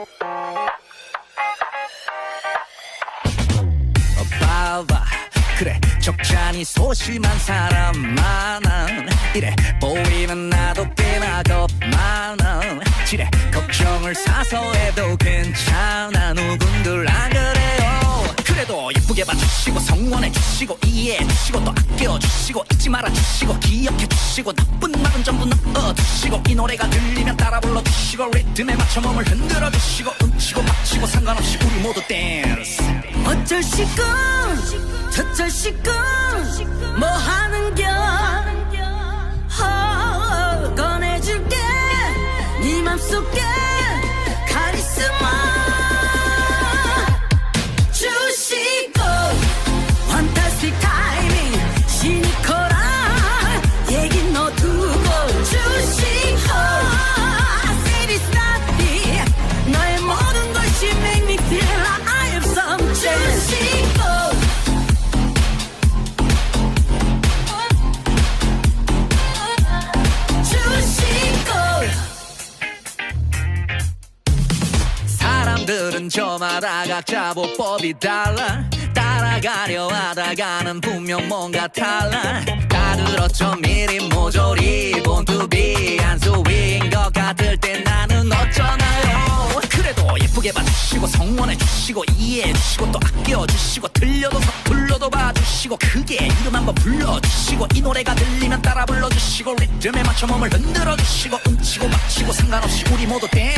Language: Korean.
어, 봐봐. 그래 적잖이 소심한 사람 많아 이래 보이면 나도 꽤나 겁 많아 지레 걱정을 사서 해도 괜찮아 예쁘게 봐주시고 성원해 주시고 이해해 주시고 또 아껴 주시고 잊지 말아 주시고 기억해 주시고 나쁜 말은 전부 넣어 두시고 이 노래가 들리면 따라 불러 주시고 리듬에 맞춰 몸을 흔들어 주시고 음치고 박치고 상관없이 우리 모두 댄스 어쩔 시군 저쩔 시군 뭐 하는겨 저마다 각자 보법이 달라. 따라가려 하다가는 분명 뭔가 달라. 다 들었죠. 미리 모조리 본투비 한 수위인 것 같을 때 나는 어쩌나요? 그래도 예쁘게 봐주시고 성원해 주시고 이해해 주시고 또 아껴 주시고 들려도 서불러도 봐주시고 크게 이름 한번 불러주시고 이 노래가 들리면 따라 불러주시고 리듬에 맞춰 몸을 흔들어 주시고 음치고 박치고 상관없이 우리 모두 댄